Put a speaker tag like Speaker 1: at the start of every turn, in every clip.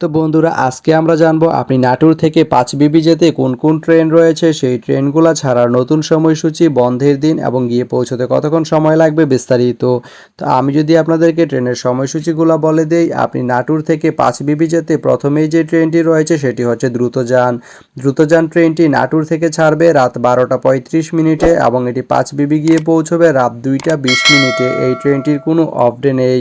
Speaker 1: তো বন্ধুরা, আজকে আমরা জানব আপনি নাটোর থেকে পাঁচ বিবি যেতে কোন কোন ট্রেন রয়েছে? সেই ট্রেনগুলো ছাড়ার নতুন সময়সূচি, বন্ধের দিন এবং গিয়ে পৌঁছতে কতক্ষণ সময় লাগবে বিস্তারিত। তো আমি যদি আপনাদেরকে ট্রেনের সময়সূচিগুলো বলে দেই, আপনি নাটোর থেকে পাঁচ বিবি যেতে প্রথমেই যে ট্রেনটি রয়েছে সেটি হচ্ছে দ্রুতযান। দ্রুতযান ট্রেনটি নাটোর থেকে ছাড়বে রাত বারোটা পঁয়ত্রিশ মিনিটে এবং এটি পাঁচ বিবি গিয়ে পৌঁছবে রাত দুইটা বিশ মিনিটে। এই ট্রেনটির কোনো অফ ডে নেই।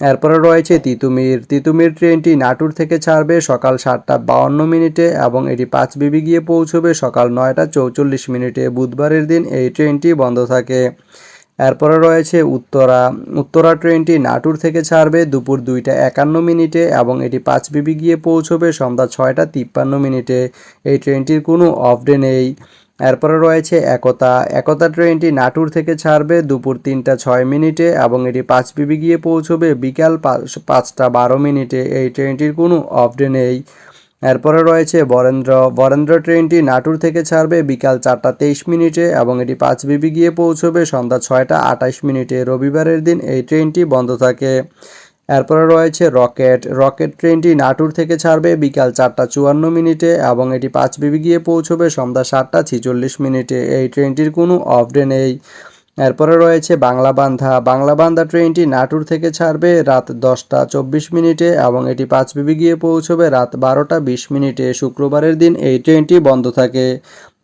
Speaker 1: এরপরে রয়েছে তিতুমির। তিতুমির ট্রেনটি নাটুর থেকে ছাড়বে সকাল সাতটা বাউন্ন মিনিটে এবং এটি পাঁচ বিবি গিয়ে পৌঁছবে সকাল নয়টা চৌচল্লিশ মিনিটে। বুধবারের দিন এই ট্রেনটি বন্ধ থাকে। এরপরে রয়েছে উত্তরা। উত্তরা ট্রেনটি নাটুর থেকে ছাড়বে দুপুর দুইটা একান্ন মিনিটে এবং এটি পাঁচ বিবি গিয়ে পৌঁছবে সন্ধ্যা ছয়টা তিপ্পান্ন মিনিটে। এই ট্রেনটির কোনো অফ ডে নেই। এরপরে রয়েছে একতা। একতা ট্রেনটি নাটুর থেকে ছাড়বে দুপুর তিনটা ছয় মিনিটে এবং এটি পাঁচ বিবি গিয়ে পৌঁছবে বিকাল পাঁচটা বারো মিনিটে। এই ট্রেনটির কোনো অফ ডে নেই। এরপরে রয়েছে বরেন্দ্র। বরেন্দ্র ট্রেনটি নাটুর থেকে ছাড়বে বিকাল চারটা তেইশ মিনিটে এবং এটি পাঁচ বিবি গিয়ে পৌঁছবে সন্ধ্যা ছয়টা আটাইশ মিনিটে। রবিবারের দিন এই ট্রেনটি বন্ধ থাকে। এরপরে রয়েছে রকেট। রকেট ট্রেনটি নাটুর থেকে ছাড়বে বিকাল চারটা চুয়ান্ন মিনিটে এবং এটি পাঁচ বিবি গিয়ে পৌঁছবে সন্ধ্যা সাতটা ছিচল্লিশ মিনিটে। এই ট্রেনটির কোনো অফ ডে নেই। এরপরে রয়েছে বাংলা বান্ধা বাংলা বান্ধা ট্রেনটি নাটুর থেকে ছাড়বে রাত দশটা চব্বিশ মিনিটে এবং এটি পাঁচ বিবি গিয়ে পৌঁছবে রাত বারোটা বিশ মিনিটে। শুক্রবারের দিন এই ট্রেনটি বন্ধ থাকে।